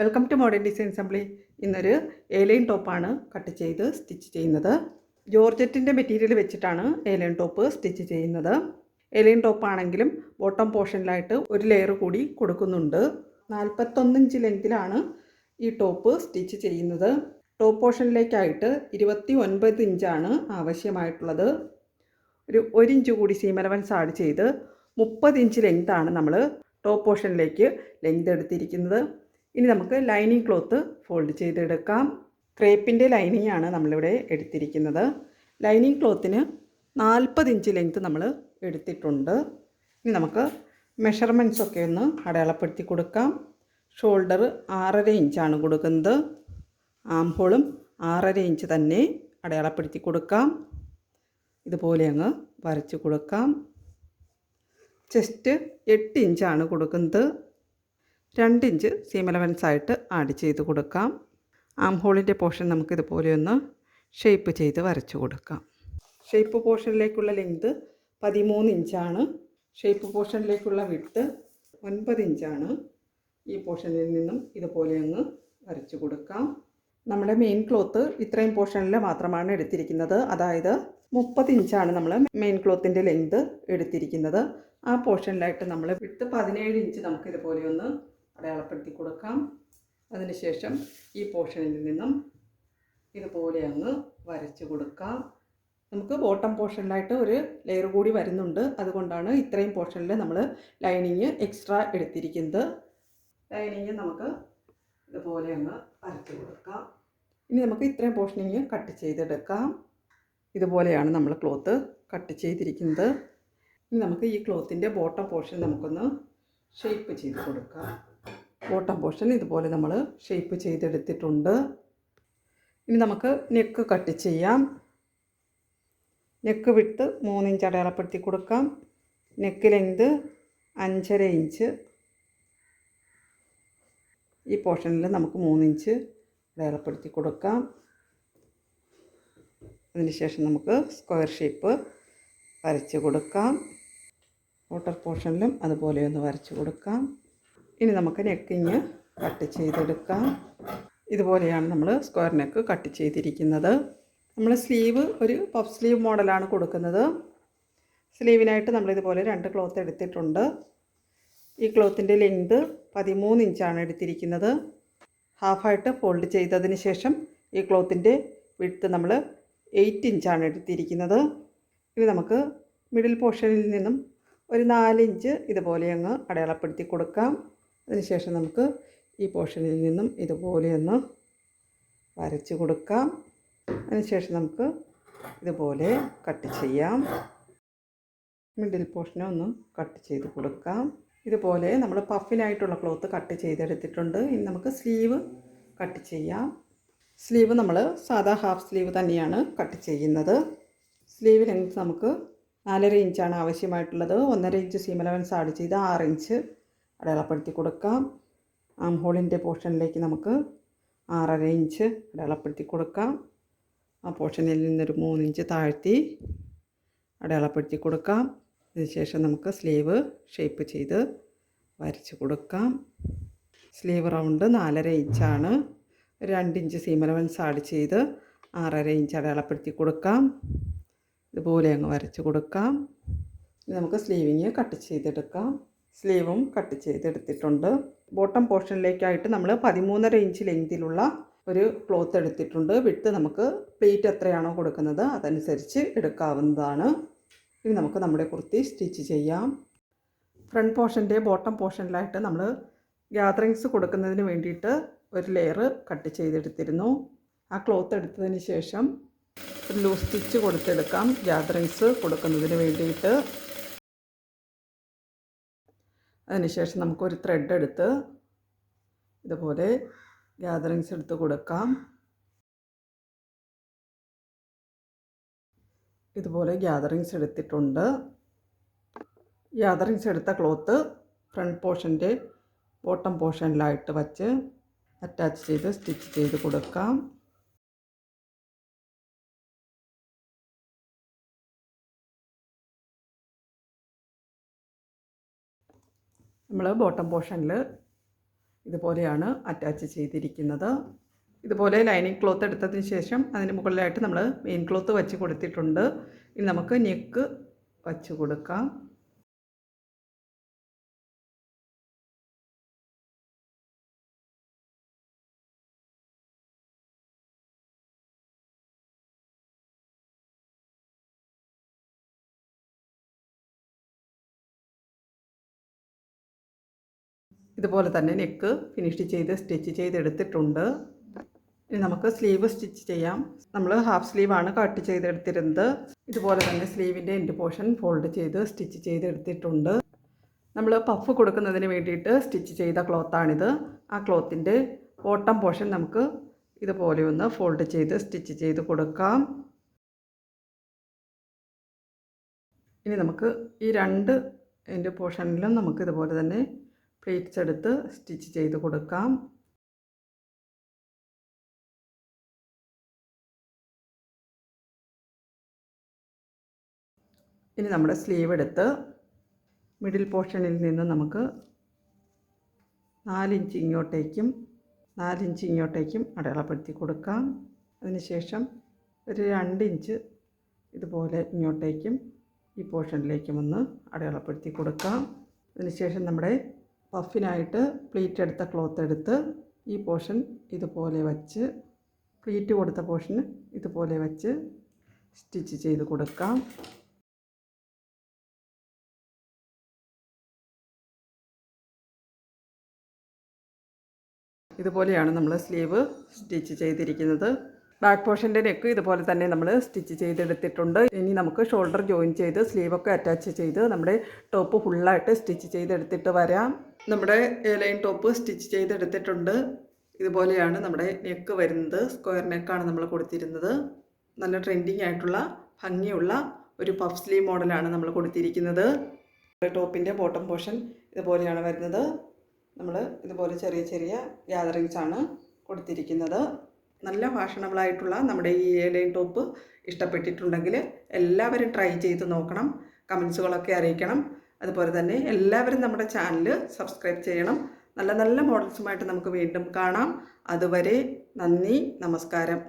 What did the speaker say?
Welcome to modern design assembly ഇന്നൊരു A line ടോപ്പാണ് cut ചെയ്ത് സ്റ്റിച്ച് ചെയ്യുന്നത്. ജോർജറ്റിന്റെ മെറ്റീരിയൽ വെച്ചിട്ടാണ് ഏലൈൻ ടോപ്പ് സ്റ്റിച്ച് ചെയ്യുന്നത്. ഏലൈൻ ടോപ്പാണെങ്കിലും ബോട്ടം പോർഷനിലായിട്ട് ഒരു ലെയർ കൂടി കൊടുക്കുന്നുണ്ട്. നാൽപ്പത്തൊന്നിഞ്ച് ലെങ്തിലാണ് ഈ ടോപ്പ് സ്റ്റിച്ച് ചെയ്യുന്നത്. ടോപ്പ് പോർഷനിലേക്കായിട്ട് ഇരുപത്തി ഒൻപത് ഇഞ്ചാണ് ആവശ്യമായിട്ടുള്ളത്. ഒരു ഒരിഞ്ച് കൂടി സീമലവൻസ് ആഡ് ചെയ്ത് മുപ്പത് ഇഞ്ച് ലെങ്താണ് നമ്മൾ ടോപ്പ് പോർഷനിലേക്ക് ലെങ്ത് എടുത്തിരിക്കുന്നത്. ഇനി നമുക്ക് ലൈനിങ് ക്ലോത്ത് ഫോൾഡ് ചെയ്തെടുക്കാം. ക്രേപ്പിന്റെ ലൈനിങ് ആണ് നമ്മളിവിടെ എടുത്തിരിക്കുന്നത്. ലൈനിങ് ക്ലോത്തിന് നാൽപ്പത് ഇഞ്ച് ലെങ്ത് നമ്മൾ എടുത്തിട്ടുണ്ട്. ഇനി നമുക്ക് മെഷർമെന്റ്സ് ഒക്കെ ഒന്ന് അടയാളപ്പെടുത്തി കൊടുക്കാം. ഷോൾഡർ ആറര ഇഞ്ചാണ് കൊടുക്കുന്നത്. ആം ഹോളും ആറര ഇഞ്ച് തന്നെ അടയാളപ്പെടുത്തി കൊടുക്കാം. ഇതുപോലെ അങ്ങ് വരച്ച് കൊടുക്കാം. ചെസ്റ്റ് എട്ട് ഇഞ്ചാണ് കൊടുക്കുന്നത്. രണ്ട് ഇഞ്ച് സീം ആയിട്ട് ആഡ് ചെയ്ത് കൊടുക്കാം. ആം ഹോളിന്റെ പോർഷൻ നമുക്ക് ഇതുപോലെ ഒന്ന് ഷേപ്പ് ചെയ്ത് വരച്ചു കൊടുക്കാം. ഷേപ്പ് പോർഷനിലേക്കുള്ള ലെങ്ത് പതിമൂന്ന് ഇഞ്ചാണ് ഷേപ്പ് പോർഷനിലേക്കുള്ള വിട്ട് ഒൻപത് ഇഞ്ചാണ് ഈ പോർഷനിൽ നിന്നും ഇതുപോലെ അങ്ങ് വരച്ചു കൊടുക്കാം. നമ്മുടെ മെയിൻ ക്ലോത്ത് ഇത്രയും പോർഷനിൽ മാത്രമാണ് എടുത്തിരിക്കുന്നത്. അതായത് മുപ്പത് ഇഞ്ചാണ് നമ്മൾ മെയിൻ ക്ലോത്തിന്റെ ലെങ്ത് എടുത്തിരിക്കുന്നത്. ആ പോർഷനിലായിട്ട് നമ്മൾ വിട്ട് പതിനേഴ് ഇഞ്ച് നമുക്കിതുപോലെ ഒന്ന് അടയാളപ്പെടുത്തി കൊടുക്കാം. അതിനുശേഷം ഈ പോർഷനിൽ നിന്നും ഇതുപോലെ അങ്ങ് വരച്ച് കൊടുക്കാം. നമുക്ക് ബോട്ടം പോർഷനിലായിട്ട് ഒരു ലെയർ കൂടി വരുന്നുണ്ട്. അതുകൊണ്ടാണ് ഇത്രയും പോർഷനിൽ നമ്മൾ ലൈനിങ് എക്സ്ട്രാ എടുത്തിരിക്കുന്നത്. ലൈനിങ് നമുക്ക് ഇതുപോലെ അങ്ങ് വരച്ച് കൊടുക്കാം. ഇനി നമുക്ക് ഇത്രയും പോർഷനിങ് കട്ട് ചെയ്തെടുക്കാം. ഇതുപോലെയാണ് നമ്മൾ ക്ലോത്ത് കട്ട് ചെയ്തിരിക്കുന്നത്. ഇനി നമുക്ക് ഈ ക്ലോത്തിന്റെ ബോട്ടം പോർഷൻ നമുക്കൊന്ന് ഷേപ്പ് ചെയ്ത് കൊടുക്കാം. ബോട്ടം പോർഷൻ ഇതുപോലെ നമ്മൾ ഷേപ്പ് ചെയ്തെടുത്തിട്ടുണ്ട്. ഇനി നമുക്ക് നെക്ക് കട്ട് ചെയ്യാം. നെക്ക് വിട്ട് മൂന്നിഞ്ച് അടയാളപ്പെടുത്തി കൊടുക്കാം. നെക്ക് ലെങ്ത് അഞ്ചര ഇഞ്ച്. ഈ പോർഷനിൽ നമുക്ക് മൂന്നിഞ്ച് അടയാളപ്പെടുത്തി കൊടുക്കാം. അതിനുശേഷം നമുക്ക് സ്ക്വയർ ഷേപ്പ് വരച്ച് കൊടുക്കാം. ഔട്ടർ പോർഷനിലും അതുപോലെ ഒന്ന് വരച്ച് കൊടുക്കാം. ഇനി നമുക്ക് നെക്കിങ് കട്ട് ചെയ്തെടുക്കാം. ഇതുപോലെയാണ് നമ്മൾ സ്ക്വയർ നെക്ക് കട്ട് ചെയ്തിരിക്കുന്നത്. നമ്മൾ സ്ലീവ് ഒരു പഫ് സ്ലീവ് മോഡലാണ് കൊടുക്കുന്നത്. സ്ലീവിനായിട്ട് നമ്മളിതുപോലെ രണ്ട് ക്ലോത്ത് എടുത്തിട്ടുണ്ട്. ഈ ക്ലോത്തിന്റെ ലെങ്ത് പതിമൂന്ന് ഇഞ്ചാണ് എടുത്തിരിക്കുന്നത്. ഹാഫായിട്ട് ഫോൾഡ് ചെയ്തതിന് ശേഷം ഈ ക്ലോത്തിന്റെ വിഡ്ത്ത് നമ്മൾ എയ്റ്റ് ഇഞ്ചാണ് എടുത്തിരിക്കുന്നത്. ഇനി നമുക്ക് മിഡിൽ പോർഷനിൽ നിന്നും ഒരു നാലിഞ്ച് ഇതുപോലെ അങ്ങ് അടയാളപ്പെടുത്തി കൊടുക്കാം. അതിനുശേഷം നമുക്ക് ഈ പോർഷനിൽ നിന്നും ഇതുപോലെയൊന്ന് വരച്ച് കൊടുക്കാം. അതിനുശേഷം നമുക്ക് ഇതുപോലെ കട്ട് ചെയ്യാം. മിഡിൽ പോർഷനെ ഒന്ന് കട്ട് ചെയ്ത് കൊടുക്കാം. ഇതുപോലെ നമ്മൾ പഫിനായിട്ടുള്ള ക്ലോത്ത് കട്ട് ചെയ്തെടുത്തിട്ടുണ്ട്. ഇനി നമുക്ക് സ്ലീവ് കട്ട് ചെയ്യാം. സ്ലീവ് നമ്മൾ സാധാ ഹാഫ് സ്ലീവ് തന്നെയാണ് കട്ട് ചെയ്യുന്നത്. സ്ലീവ് ലെങ്ത് നമുക്ക് നാലര ഇഞ്ചാണ് ആവശ്യമായിട്ടുള്ളത്. ഒന്നര ഇഞ്ച് സീം അലവൻസ് ആഡ് ചെയ്ത് ആറ് ഇഞ്ച് അടയാളപ്പെടുത്തി കൊടുക്കാം. ആം ഹോളിന്റെ പോർഷനിലേക്ക് നമുക്ക് ആറര ഇഞ്ച് അടയാളപ്പെടുത്തി കൊടുക്കാം. ആ പോർഷനിൽ നിന്നൊരു മൂന്ന് ഇഞ്ച് താഴ്ത്തി അടയാളപ്പെടുത്തി കൊടുക്കാം. അതിനുശേഷം നമുക്ക് സ്ലീവ് ഷേപ്പ് ചെയ്ത് വരച്ച് കൊടുക്കാം. സ്ലീവ് റൗണ്ട് നാലര ഇഞ്ചാണ് രണ്ട് ഇഞ്ച് സീം അലവൻസ് ആഡ് ചെയ്ത് ആറര ഇഞ്ച് അടയാളപ്പെടുത്തി കൊടുക്കാം. ഇതുപോലെ അങ്ങ് വരച്ച് കൊടുക്കാം. നമുക്ക് സ്ലീവിങ് കട്ട് ചെയ്തെടുക്കാം. സ്ലീവും കട്ട് ചെയ്തെടുത്തിട്ടുണ്ട്. ബോട്ടം പോർഷനിലേക്കായിട്ട് നമ്മൾ പതിമൂന്നര ഇഞ്ച് ലെങ്തിലുള്ള ഒരു ക്ലോത്ത് എടുത്തിട്ടുണ്ട്. വിട്ട് നമുക്ക് പ്ലേറ്റ് എത്രയാണോ കൊടുക്കുന്നത് അതനുസരിച്ച് എടുക്കാവുന്നതാണ്. ഇനി നമുക്ക് നമ്മുടെ കുർത്തി സ്റ്റിച്ച് ചെയ്യാം. ഫ്രണ്ട് പോർഷന്റെ ബോട്ടം പോർഷനിലായിട്ട് നമ്മൾ ഗ്യാതറിങ്സ് കൊടുക്കുന്നതിന് വേണ്ടിയിട്ട് ഒരു ലെയർ കട്ട് ചെയ്തെടുത്തിരുന്നു. ആ ക്ലോത്ത് എടുത്തതിന് ശേഷം ഒരു ലൂസ് സ്റ്റിച്ച് കൊടുത്തെടുക്കാം. ഗ്യാതറിങ്സ് കൊടുക്കുന്നതിന് വേണ്ടിയിട്ട്. അതിനുശേഷം നമുക്കൊരു ത്രെഡ് എടുത്ത് ഇതുപോലെ ഗ്യാതറിങ്സ് എടുത്ത് കൊടുക്കാം. ഇതുപോലെ ഗ്യാതറിങ്സ് എടുത്തിട്ടുണ്ട്. ഗ്യാതറിങ്സ് എടുത്ത ക്ലോത്ത് ഫ്രണ്ട് പോർഷന്റെ ബോട്ടം പോർഷനിലായിട്ട് വച്ച് അറ്റാച്ച് ചെയ്ത് സ്റ്റിച്ച് ചെയ്ത് കൊടുക്കാം. നമ്മൾ ബോട്ടം പോർഷനിൽ ഇതുപോലെയാണ് അറ്റാച്ച് ചെയ്തിരിക്കുന്നത്. ഇതുപോലെ ലൈനിങ് ക്ലോത്ത് എടുത്തതിന് ശേഷം അതിന് മുകളിലായിട്ട് നമ്മൾ മെയിൻ ക്ലോത്ത് വച്ച് കൊടുത്തിട്ടുണ്ട്. ഇനി നമുക്ക് നെക്ക് വച്ച് കൊടുക്കാം. ഇതുപോലെ തന്നെ നെക്ക് ഫിനിഷ് ചെയ്ത് സ്റ്റിച്ച് ചെയ്തെടുത്തിട്ടുണ്ട്. ഇനി നമുക്ക് സ്ലീവ് സ്റ്റിച്ച് ചെയ്യാം. നമ്മൾ ഹാഫ് സ്ലീവാണ് കട്ട് ചെയ്തെടുത്തിരുന്നത്. ഇതുപോലെ തന്നെ സ്ലീവിന്റെ എൻഡ് പോർഷൻ ഫോൾഡ് ചെയ്ത് സ്റ്റിച്ച് ചെയ്തെടുത്തിട്ടുണ്ട്. നമ്മൾ പഫ് കൊടുക്കുന്നതിന് വേണ്ടിയിട്ട് സ്റ്റിച്ച് ചെയ്ത ക്ലോത്താണിത് ആ ക്ലോത്തിന്റെ ബോട്ടം പോർഷൻ നമുക്ക് ഇതുപോലെ ഒന്ന് ഫോൾഡ് ചെയ്ത് സ്റ്റിച്ച് ചെയ്ത് കൊടുക്കാം. ഇനി നമുക്ക് ഈ രണ്ട് എന്റെ പോർഷനിലും നമുക്ക് ഇതുപോലെ തന്നെ പ്ലേറ്റ്സ് എടുത്ത് സ്റ്റിച്ച് ചെയ്ത് കൊടുക്കാം. ഇനി നമ്മുടെ സ്ലീവ് എടുത്ത് മിഡിൽ പോർഷനിൽ നിന്ന് നമുക്ക് നാലിഞ്ച് ഇങ്ങോട്ടേക്കും നാലിഞ്ച് ഇങ്ങോട്ടേക്കും അടയാളപ്പെടുത്തി കൊടുക്കാം. അതിനുശേഷം ഒരു രണ്ടിഞ്ച് ഇതുപോലെ ഇങ്ങോട്ടേക്കും ഈ പോർഷനിലേക്കും ഒന്ന് അടയാളപ്പെടുത്തി കൊടുക്കാം. അതിനുശേഷം നമ്മുടെ പഫിനായിട്ട് പ്ലീറ്റ് എടുത്ത ക്ലോത്ത് എടുത്ത് ഈ പോർഷൻ ഇതുപോലെ വച്ച് പ്ലീറ്റ് കൊടുത്ത പോർഷൻ ഇതുപോലെ വച്ച് സ്റ്റിച്ച് ചെയ്ത് കൊടുക്കാം. ഇതുപോലെയാണ് നമ്മൾ സ്ലീവ് സ്റ്റിച്ച് ചെയ്തിരിക്കുന്നത്. ബാക്ക് പോർഷന്റെ നെക്ക് ഇതുപോലെ തന്നെ നമ്മൾ സ്റ്റിച്ച് ചെയ്തെടുത്തിട്ടുണ്ട്. ഇനി നമുക്ക് ഷോൾഡർ ജോയിൻ ചെയ്ത് സ്ലീവൊക്കെ അറ്റാച്ച് ചെയ്ത് നമ്മുടെ ടോപ്പ് ഫുള്ളായിട്ട് സ്റ്റിച്ച് ചെയ്തെടുത്തിട്ട് വരാം. നമ്മുടെ ലൈൻ ടോപ്പ് സ്റ്റിച്ച് ചെയ്തെടുത്തിട്ടുണ്ട്. ഇതുപോലെയാണ് നമ്മുടെ നെക്ക് വരുന്നത്. സ്ക്വയർ നെക്കാണ് നമ്മൾ കൊടുത്തിരുന്നത്. നല്ല ട്രെൻഡിങ് ആയിട്ടുള്ള ഭംഗിയുള്ള ഒരു പഫ് സ്ലീവ് മോഡലാണ് നമ്മൾ കൊടുത്തിരിക്കുന്നത്. ടോപ്പിന്റെ ബോട്ടം പോർഷൻ ഇതുപോലെയാണ് വരുന്നത്. നമ്മൾ ഇതുപോലെ ചെറിയ ചെറിയ ഗ്യാതറിങ്സ് ആണ് കൊടുത്തിരിക്കുന്നത്. നല്ല ഫാഷണബിളായിട്ടുള്ള നമ്മുടെ ഈ ലൈൻ ടോപ്പ് ഇഷ്ടപ്പെട്ടിട്ടുണ്ടെങ്കിൽ എല്ലാവരും ട്രൈ ചെയ്ത് നോക്കണം. കമൻസുകളൊക്കെ അറിയിക്കണം. അതുപോലെ തന്നെ എല്ലാവരും നമ്മുടെ ചാനൽ സബ്സ്ക്രൈബ് ചെയ്യണം. നല്ല നല്ല മോഡൽസുമായിട്ട് നമുക്ക് വീണ്ടും കാണാം. അതുവരെ നന്ദി നമസ്കാരം.